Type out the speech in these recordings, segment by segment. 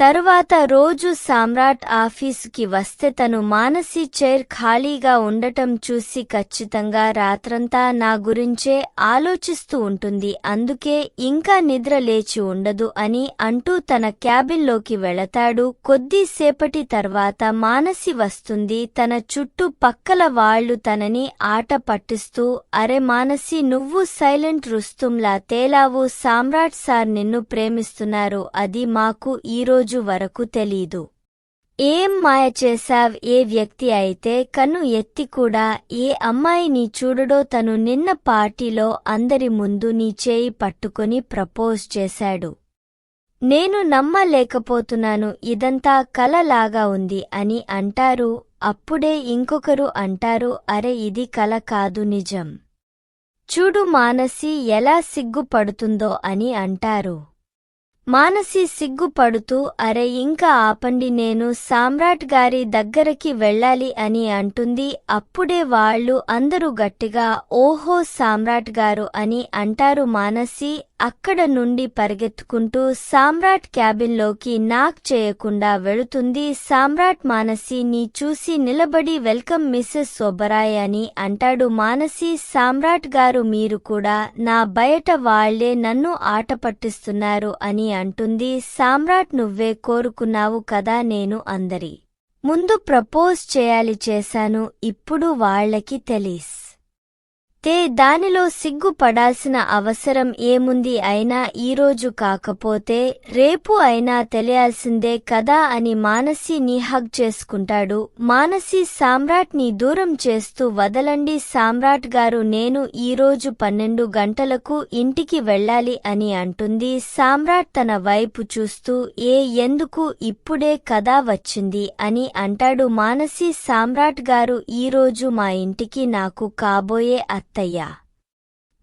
తరువాత రోజు సామ్రాట్ ఆఫీసుకి వస్తే తను మానసి చైర్ ఖాళీగా ఉండటం చూసి ఖచ్చితంగా రాత్రంతా నా గురించే ఆలోచిస్తూ ఉంటుంది. అందుకే ఇంకా నిద్ర లేచి ఉండదు అని అంటూ తన క్యాబిన్లోకి వెళతాడు. కొద్దిసేపటి తర్వాత మానసి వస్తుంది. తన చుట్టూ పక్కల వాళ్ళు తనని ఆట పట్టిస్తూ అరే మానసి నువ్వు సైలెంట్ రుస్తుంలా తేలావు సామ్రాట్ సార్ నిన్ను ప్రేమిస్తున్నారు. అది మాకు ఈరోజు వరకు తెలీదు. ఏం మాయ చేశావ్ ఏ వ్యక్తి అయితే కన్ను ఎత్తి కూడా ఏ అమ్మాయిని చూడడో తను నిన్న పార్టీలో అందరి ముందు నీ చేయి పట్టుకొని ప్రపోజ్ చేశాడు. నేను నమ్మలేకపోతున్నాను ఇదంతా కలలాగా ఉంది అని అంటారు అప్పుడే ఇంకొకరు అంటారు అరే ఇది కల కాదు నిజం. చూడు మానసి ఎలా సిగ్గుపడుతుందో అని అంటారు. మానసి సిగ్గుపడుతూ అరే ఇంకా ఆపండి నేను సామ్రాట్ గారి దగ్గరకి వెళ్ళాలి అని అంటుంది. అప్పుడే వాళ్ళు అందరూ గట్టిగా ఓహో సామ్రాట్ గారు అని అంటారు మానసి. అక్కడ నుండి పరిగెత్తుకుంటూ సామ్రాట్ క్యాబిన్లోకి నాక్ చేయకుండా వెళుతుంది. సామ్రాట్ మానసి నీ చూసి నిలబడి వెల్కమ్ మిస్సెస్ సోబరాయ్ అని అంటాడు మానసి. సామ్రాట్ గారు మీరు కూడా నా బయట వాళ్ళే నన్ను ఆట పట్టిస్తున్నారు అని అంటుంది. సామ్రాట్ నువ్వే కోరుకున్నావు కదా నేను అందరి. ముందు ప్రపోజ్ చేయాలి చేశాను ఇప్పుడు వాళ్ళకి తెలీస్ తే దానిలో సిగ్గుపడాల్సిన అవసరం ఏముంది అయినా ఈరోజు కాకపోతే రేపు అయినా తెలియాల్సిందే కదా అని మానసి ని హగ్ చేసుకుంటాడు. మానసి సామ్రాట్ని దూరం చేస్తూ వదలండి సామ్రాట్ గారు నేను ఈరోజు పన్నెండు గంటలకు ఇంటికి వెళ్ళాలి అని అంటుంది. సామ్రాట్ తన వైపు చూస్తూ ఏ ఎందుకు ఇప్పుడే కదా వచ్చింది అని అంటాడు. మానసి సామ్రాట్ గారు ఈరోజు మా ఇంటికి నాకు కాబోయే అత్తయ్య.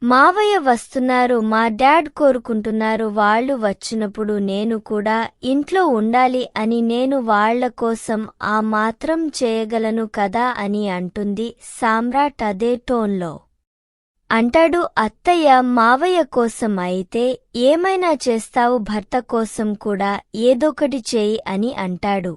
మావయ్య వస్తున్నారు మా డాడ్ కోరుకుంటున్నారు వాళ్ళు వచ్చినప్పుడు నేను కూడా ఇంట్లో ఉండాలి అని నేను వాళ్ళ కోసం ఆ మాత్రం చేయగలను కదా అని అంటుంది సామ్రాట్ అదే టోన్లో. అంటాడు అత్తయ్య మావయ్య కోసం అయితే ఏమైనా చేస్తావు భర్త కోసం కూడా ఏదొకటి చేయి అని అంటాడు.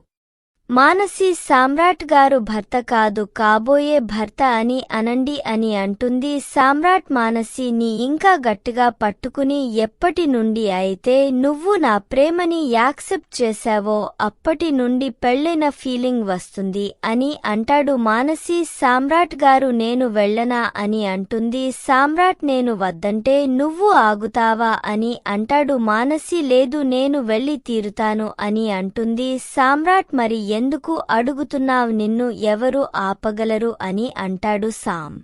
మానసి సామ్రాట్ గారు భర్త కాదు కాబోయే భర్త అని అనండి అని అంటుంది. సామ్రాట్ మానసి నీ ఇంకా గట్టిగా పట్టుకుని ఎప్పటి నుండి అయితే నువ్వు నా ప్రేమని యాక్సెప్ట్ చేశావో అప్పటి నుండి పెళ్ళైన ఫీలింగ్ వస్తుంది అని అంటాడు మానసి. సామ్రాట్ గారు నేను వెళ్ళనా అని అంటుంది. సామ్రాట్ నేను వద్దంటే నువ్వు ఆగుతావా అని అంటాడు మానసి. లేదు నేను వెళ్ళి తీరుతాను అని అంటుంది. సామ్రాట్ మరి ఎందుకు అడుగుతున్నావ్ నిన్ను ఎవరు ఆపగలరు అని అంటాడు సామ్.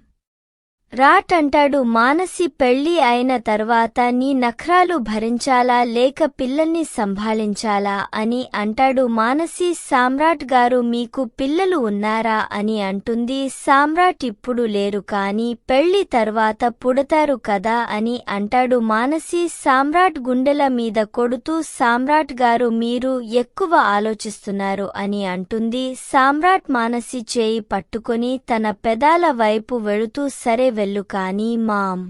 రాట్ అంటాడు మానసి పెళ్ళి అయిన తర్వాత నీ నఖరాలు భరించాలా లేక పిల్లల్ని సంభాళించాలా అని అంటాడు మానసి. సామ్రాట్ గారు మీకు పిల్లలు ఉన్నారా? అని అంటుంది. సామ్రాట్ ఇప్పుడు లేరు కాని పెళ్ళి తర్వాత పుడతారు కదా అని అంటాడు మానసి. సామ్రాట్ గుండెల మీద కొడుతూ సామ్రాట్ గారు మీరు ఎక్కువ ఆలోచిస్తున్నారు అని అంటుంది. సామ్రాట్ మానసి చేయి పట్టుకొని తన పెదాల వైపు వెళుతూ సరే వెళ్ళు కానీ మామ్.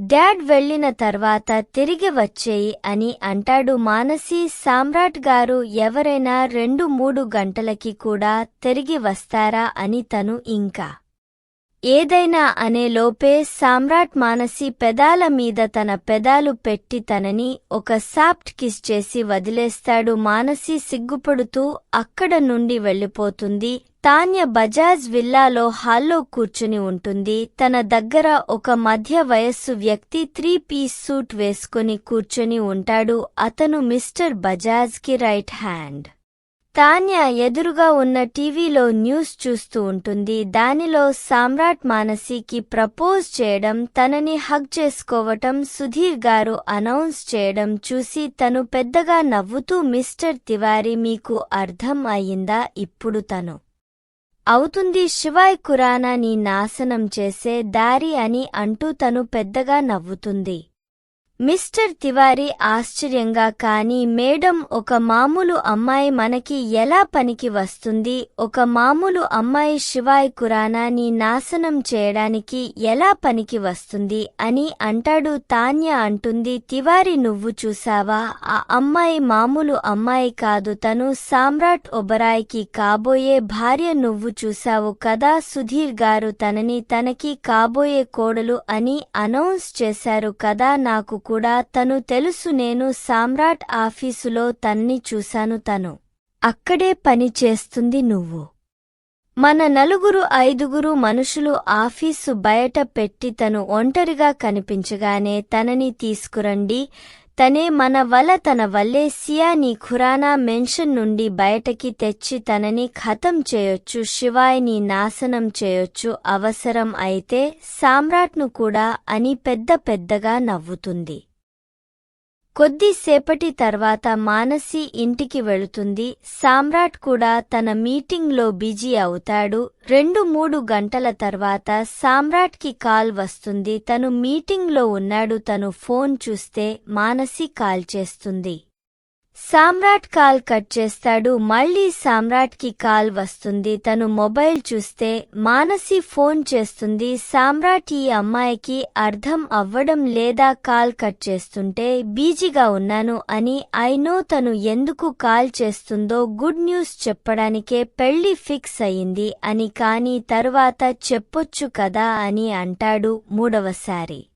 డాడ్ వెళ్ళిన తర్వాత తిరిగి వచ్చేయి అని అంటాడు మానసి. సామ్రాట్ గారు ఎవరైనా రెండు మూడు గంటలకి కూడా తిరిగి వస్తారా అని తను ఇంకా ఏదైనా అనే లోపే సామ్రాట్ మానసి పెదాల మీద తన పెదాలు పెట్టి తనని ఒక సాఫ్ట్ కిస్ చేసి వదిలేస్తాడు. మానసి సిగ్గుపడుతూ అక్కడ నుండి వెళ్ళిపోతుంది. తాన్య బజాజ్ విల్లాలో హాల్లో కూర్చుని ఉంటుంది. తన దగ్గర ఒక మధ్య వయస్సు వ్యక్తి త్రీ పీస్ సూట్ వేసుకుని కూర్చొని ఉంటాడు. అతను మిస్టర్ బజాజ్కి రైట్ హ్యాండ్. తాన్య ఎదురుగా ఉన్న టీవీలో న్యూస్ చూస్తూ ఉంటుంది. దానిలో సామ్రాట్ మానసికి ప్రపోజ్ చేయడం తనని హగ్ చేసుకోవటం సుధీర్ గారు అనౌన్స్ చేయడం చూసి తను పెద్దగా నవ్వుతూ మిస్టర్ తివారీ మీకు అర్థం అయిందా ఇప్పుడు తను. అవుతుంది శివాయ్ ఖురానా నీ నాశనం చేసే దారి అని అంటూ తను పెద్దగా నవ్వుతుంది. మిస్టర్ తివారీ ఆశ్చర్యంగా కాని మేడం ఒక మామూలు అమ్మాయి మనకి ఎలా పనికి వస్తుంది? ఒక మామూలు అమ్మాయి శివాయ్ కురానాని నాశనం చేయడానికి ఎలా పనికి వస్తుంది? అని అంటాడు తాన్య అంటుంది తివారి నువ్వు చూసావా? ఆ అమ్మాయి మామూలు అమ్మాయి కాదు. తను సామ్రాట్ ఒబరాయ్కి కాబోయే భార్య నువ్వు చూసావు కదా సుధీర్ గారు. తనని తనకి కాబోయే కోడలు అని అనౌన్స్ చేశారు కదా నాకు కూడా తను తెలుసు నేను సామ్రాట్ ఆఫీసులో తన్ని చూశాను తను. అక్కడే పని చేస్తుంది నువ్వు. మన నలుగురు ఐదుగురు మనుషులు ఆఫీసు బయట పెట్టి తను ఒంటరిగా కనిపించగానే తనని తీసుకురండి తనే మన వల్ల తన వల్లే సియాని ఖురానా మెన్షన్ నుండి బయటకి తెచ్చి తనని ఖతం చేయొచ్చు శివాయిని నాశనం చేయొచ్చు అవసరం అయితే సామ్రాట్ను కూడా అని పెద్ద పెద్దగా నవ్వుతుంది. కొద్దిసేపటి తర్వాత మానసి ఇంటికి వెళుతుంది. సామ్రాట్ కూడా తన మీటింగ్లో బిజీ అవుతాడు. రెండు మూడు గంటల తర్వాత సామ్రాట్కి కాల్ వస్తుంది. తను మీటింగ్లో ఉన్నాడు. తను ఫోన్ చూస్తే మానసి కాల్ చేస్తుంది. సామ్రాట్ కాల్ కట్ చేస్తాడు. మళ్ళీ సామ్రాట్కి కాల్ వస్తుంది. తను మొబైల్ చూస్తే మానసి ఫోన్ చేస్తుంది. సామ్రాట్ ఈ అమ్మాయికి అర్థం అవ్వడం లేదా కాల్ కట్ చేస్తుంటే బీజీగా ఉన్నాను అని ఐనో తను ఎందుకు కాల్ చేస్తుందో గుడ్ న్యూస్ చెప్పడానికే పెళ్ళి ఫిక్స్ అయింది అని కాని తరువాత చెప్పొచ్చు కదా అని అంటాడు మూడవసారి.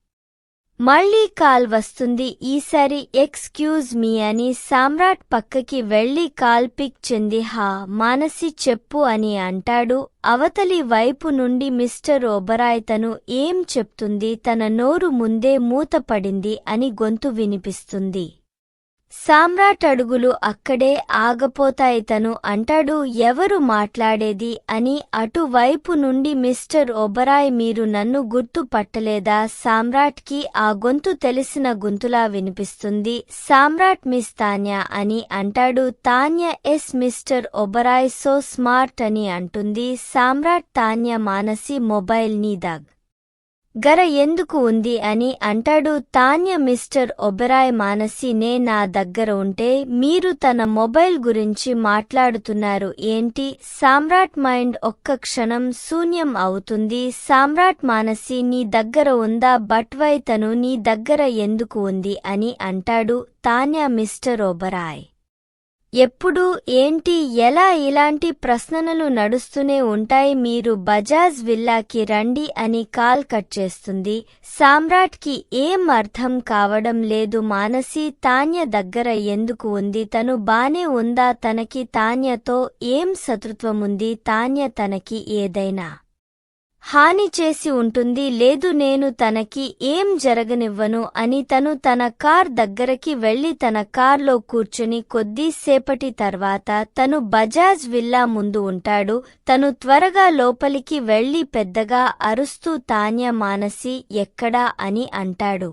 మళ్ళీ కాల్ వస్తుంది. ఈసారి ఎక్స్క్యూజ్ మీ అని సామ్రాట్ పక్కకి వెళ్ళి కాల్ పిక్ చెంది హా మానసి చెప్పు అని అంటాడు. అవతలి వైపు నుండి మిస్టర్ ఒబరాయ్ తను ఏం చెప్తుంది? తన నోరు ముందే మూతపడింది అని గొంతు వినిపిస్తుంది. సామ్రాట్ అడుగులు అక్కడే ఆగపోతాయి తను అంటాడు ఎవరు మాట్లాడేది? అని అటువైపు నుండి మిస్టర్ ఒబరాయ్ మీరు నన్ను గుర్తు పట్టలేదా? సామ్రాట్కి ఆ గొంతు తెలిసిన గొంతులా వినిపిస్తుంది. సామ్రాట్ మిస్ తాన్యా అని అంటాడు. Tanya yes mister Oberoi so smart అని అంటుంది. సామ్రాట్ తాన్య మానసి మొబైల్ నీ దాగ్. గర ఎందుకు ఉంది అని అంటాడు. తాన్య మిస్టర్ ఒబెరాయ్ మానసి నే నా దగ్గర ఉంటే మీరు తన మొబైల్ గురించి మాట్లాడుతున్నారు. ఏంటి? సామ్రాట్ మైండ్ ఒక్క క్షణం శూన్యం అవుతుంది. సామ్రాట్ మానసి నీ దగ్గర ఉందా? బట్వై తను నీ దగ్గర ఎందుకు ఉంది అని అంటాడు తాన్య మిస్టర్ ఒబరాయ్. ఎప్పుడు ఏంటి ఎలా ఇలాంటి ప్రశ్నలు నడుస్తూనే ఉంటాయి మీరు బజాజ్ విల్లాకి రండి అని కాల్ కట్ చేస్తుంది. సామ్రాట్కి ఏం అర్థం కావడం లేదు మానసి తాన్య దగ్గర ఎందుకు ఉంది? తను బానే ఉందా? తనకి తాన్యతో ఏం శత్రుత్వముంది తాన్య తనకి ఏదైనా హాని చేసి ఉంటుంది లేదు నేను తనకి ఏం జరగనివ్వను అని తను తన కార్ దగ్గరకి వెళ్ళి తన కార్లో కూర్చుని కొద్దిసేపటి తర్వాత తను బజాజ్ విల్లా ముందు ఉంటాడు. తను త్వరగా లోపలికి వెళ్ళి పెద్దగా అరుస్తూ తాన్య మానసి ఎక్కడా అని అంటాడు.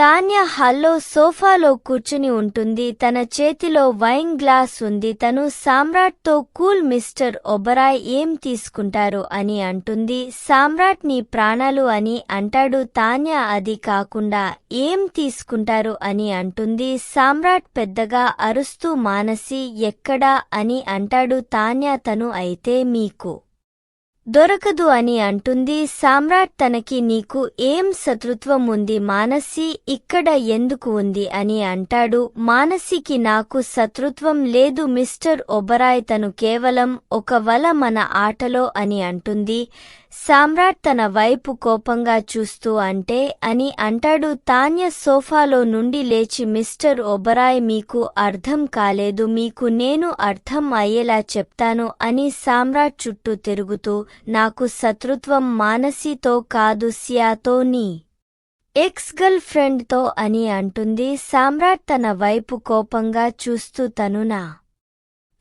తాన్య హాల్లో సోఫాలో కూర్చుని ఉంటుంది. తన చేతిలో వైన్ గ్లాస్ ఉంది. తను సామ్రాట్తో కూల్ మిస్టర్ ఒబరాయ్ ఏం తీసుకుంటారు అని అంటుంది. సామ్రాట్ నీ ప్రాణాలు అని అంటాడు. తాన్య అది కాకుండా ఏం తీసుకుంటారు అని అంటుంది. సామ్రాట్ పెద్దగా అరుస్తూ మానసి ఎక్కడా అని అంటాడు తాన్య తను అయితే మీకు. దొరకదు అని అంటుంది సామ్రాట్ తనకి నీకు ఏం శత్రుత్వం ఉంది? మానసి ఇక్కడ ఎందుకు ఉంది? అని అంటాడు. మానసికి నాకు శత్రుత్వం లేదు మిస్టర్ ఒబరాయ్ తను కేవలం ఒక వల మన ఆటలో అని అంటుంది. సామ్రాట్ తన వైపు కోపంగా చూస్తూ అంటే అని అంటాడు. తాన్య సోఫాలో నుండి లేచి మిస్టర్ ఒబరాయ్ మీకు అర్థం కాలేదు మీకు నేను అర్థం అయ్యేలా చెప్తాను అని సామ్రాట్ చుట్టూ తిరుగుతూ నాకు శత్రుత్వం మానసితో కాదు సియాతో నీ ఎక్స్ గర్ల్ ఫ్రెండ్తో అని అంటుంది. సామ్రాట్ తన వైపు కోపంగా చూస్తూ తను నా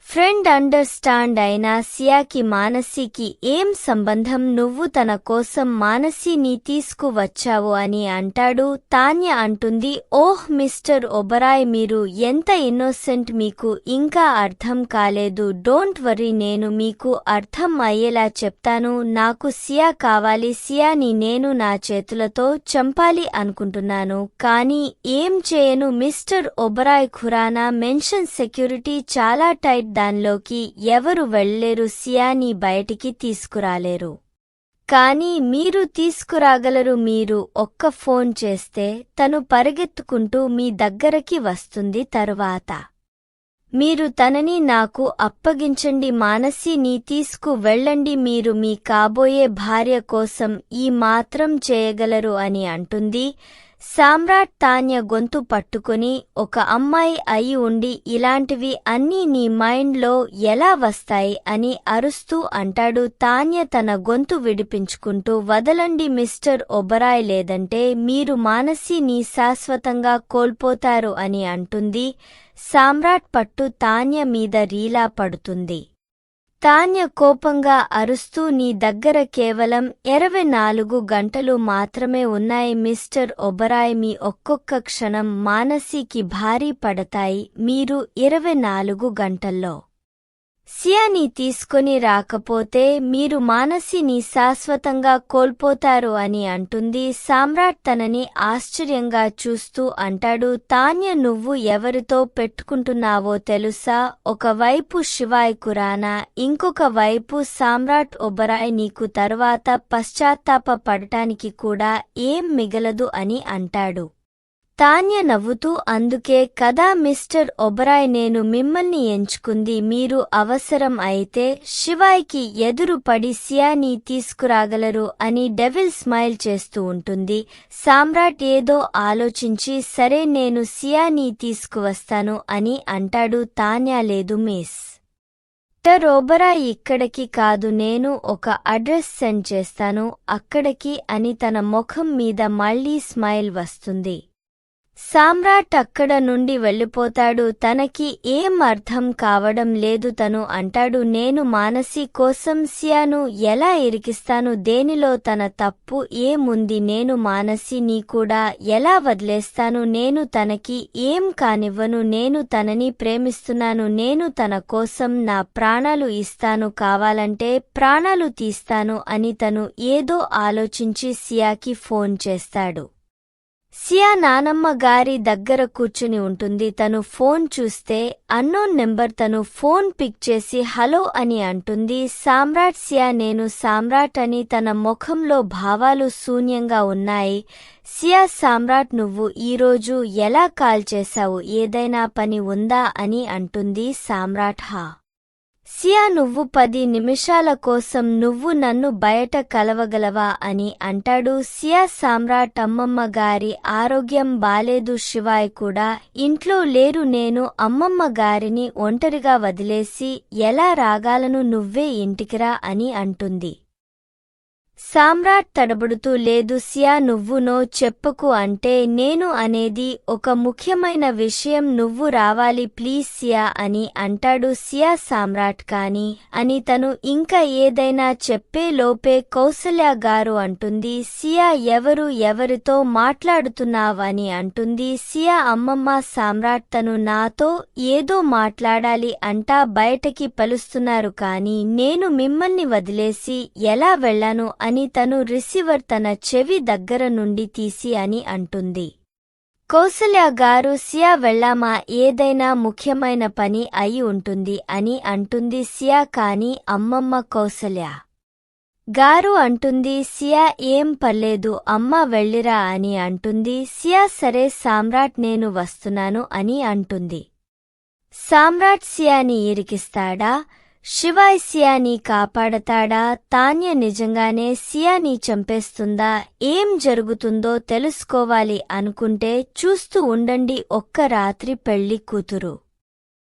ఫ్రెండ్ అండర్స్టాండ్ అయిన సియాకి మానసికి ఏం సంబంధం? నువ్వు తన కోసం మానసిని తీసుకువచ్చావు అని అంటాడు తాన్య అంటుంది. ఓహ్ మిస్టర్ ఒబరాయ్ మీరు ఎంత ఇన్నోసెంట్ మీకు ఇంకా అర్థం కాలేదు. డోంట్ వరీ నేను మీకు అర్థం అయ్యేలా చెప్తాను. నాకు సియా కావాలి. సియాని నేను నా చేతులతో చంపాలి అనుకుంటున్నాను. కానీ ఏం చేయను? Mister Oberoi Khurana mansion security చాలా టైట్ దానిలోకి ఎవరు వెళ్ళేరు సియాని బయటికి తీసుకురాలేరు. కానీ మీరు తీసుకురాగలరు మీరు ఒక్క ఫోన్ చేస్తే తను పరిగెత్తుకుంటూ మీ దగ్గరకి వస్తుంది తరువాత. మీరు తనని నాకు అప్పగించండి మానసిని తీసుకు వెళ్ళండి మీరు మీ కాబోయే భార్య కోసం ఈ మాత్రం చేయగలరు అని అంటుంది. సామ్రాట్ తాన్య గొంతు పట్టుకుని ఒక అమ్మాయి అయి ఉండి ఇలాంటివి అన్నీ నీ మైండ్లో ఎలా వస్తాయి అని అరుస్తూ అంటాడు. తాన్య తన గొంతు విడిపించుకుంటూ వదలండి మిస్టర్ ఒబరాయ్ లేదంటే మీరు మానసిని శాశ్వతంగా కోల్పోతారు అని అంటుంది. సామ్రాట్ పట్టు తాన్య మీద రీలా పడుతుంది. తాన్య కోపంగా అరుస్తూ నీ దగ్గర కేవలం ఇరవై నాలుగు గంటలు మాత్రమే ఉన్నాయి మిస్టర్ ఒబరాయ్. మీ ఒక్కొక్క క్షణం మానసికి భారీ పడతాయి మీరు ఇరవై నాలుగు గంటల్లో. సియాని తీసుకొని రాకపోతే మీరు మానసిని శాశ్వతంగా కోల్పోతారు అని అంటుంది సామ్రాట్ తనని ఆశ్చర్యంగా చూస్తూ అంటాడు తాన్య నువ్వు ఎవరితో పెట్టుకుంటున్నావో తెలుసా? ఒకవైపు శివాయ్ కురానా ఇంకొక వైపు సామ్రాట్ ఒబరాయ్ నీకు తర్వాత పశ్చాత్తాప పడటానికి కూడా ఏం మిగలదు అని అంటాడు. తాన్య నవ్వుతూ అందుకే కదా మిస్టర్ ఒబరాయ్ నేను మిమ్మల్ని ఎంచుకుంది మీరు అవసరం అయితే శివాయ్కి ఎదురు పడి సియాని తీసుకురాగలరు అని డెవిల్ స్మైల్ చేస్తూ ఉంటుంది. సామ్రాట్ ఏదో ఆలోచించి సరే నేను సియాని తీసుకువస్తాను అని అంటాడు తాన్యా లేదు మిస్. టర్ ఓబరాయ్ ఇక్కడికి కాదు నేను ఒక అడ్రస్ సెండ్ చేస్తాను అక్కడికి అని తన ముఖం మీద మళ్ళీ స్మైల్ వస్తుంది. సామ్రాట్ అక్కడ నుండి వెళ్ళిపోతాడు. తనకి ఏం అర్థం కావడం లేదు. తను అంటాడు నేను మానసి కోసం సియాను ఎలా ఇరికిస్తాను? దేనిలో తన తప్పు ఏముంది? నేను మానసి నీ కూడా ఎలా వదిలేస్తాను? నేను తనకి ఏం కానివ్వను? నేను తనని ప్రేమిస్తున్నాను. నేను తన కోసం నా ప్రాణాలు ఇస్తాను. కావాలంటే ప్రాణాలు తీస్తాను అని తను ఏదో ఆలోచించి సియాకి ఫోన్ చేస్తాడు. సియా నానమ్మ గారి దగ్గర కూర్చుని ఉంటుంది. తను ఫోన్ చూస్తే అన్నోన్ నెంబర్ తను ఫోన్ పిక్ చేసి హలో అని అంటుంది. సామ్రాట్ సియా నేను సామ్రాట్ అని తన ముఖంలో భావాలు శూన్యంగా ఉన్నాయి. సియా సామ్రాట్ నువ్వు ఈరోజు ఎలా కాల్ చేశావు? ఏదైనా పని ఉందా అని అంటుంది సామ్రాట్. హా సియా నువ్వు పది నిమిషాల కోసం నువ్వు నన్ను బయట కలవగలవా అని అంటాడు సియా సామ్రాట్ అమ్మమ్మ గారి ఆరోగ్యం బాలేదు శివాయ్ కూడా. ఇంట్లో లేరు నేను అమ్మమ్మ గారిని ఒంటరిగా వదిలేసి ఎలా రాగాలను నువ్వే ఇంటికిరా అని అంటుంది. సామ్రాట్ తడబడుతూ లేదు సియా నువ్వు నో చెప్పకు అంటే నేను అనేది ఒక ముఖ్యమైన విషయం. నువ్వు రావాలి ప్లీజ్ సియా అని అంటాడు సియా సామ్రాట్. కాని అని తను ఇంకా ఏదైనా చెప్పే లోపే కౌసల్య గారు అంటుంది సియా ఎవరు ఎవరితో మాట్లాడుతున్నావని అంటుంది సియా. అమ్మమ్మ సామ్రాట్ తను నాతో ఏదో మాట్లాడాలి అంటా బయటకి పలుస్తున్నారు. కాని నేను మిమ్మల్ని వదిలేసి ఎలా వెళ్ళాను అని తను రిసీవర్ తన చెవి దగ్గర నుండి తీసి అని అంటుంది. కౌసల్య గారు సియా వెళ్ళామా ఏదైనా ముఖ్యమైన పని అయి ఉంటుంది అని అంటుంది సియా కాని అమ్మమ్మ కౌసల్య. గారు అంటుంది సియా ఏం పర్లేదు అమ్మ వెళ్ళిరా అని అంటుంది సియా సరే సామ్రాట్ నేను వస్తున్నాను అని అంటుంది. సామ్రాట్ సియాని ఇరికిస్తాడా? శివాయ్ సియాని కాపాడతాడా? తాన్య నిజంగానే సియాని చంపేస్తుందా? ఏం జరుగుతుందో తెలుసుకోవాలి అనుకుంటే చూస్తూ ఉండండి ఒక్క రాత్రి పెళ్ళి కూతురు.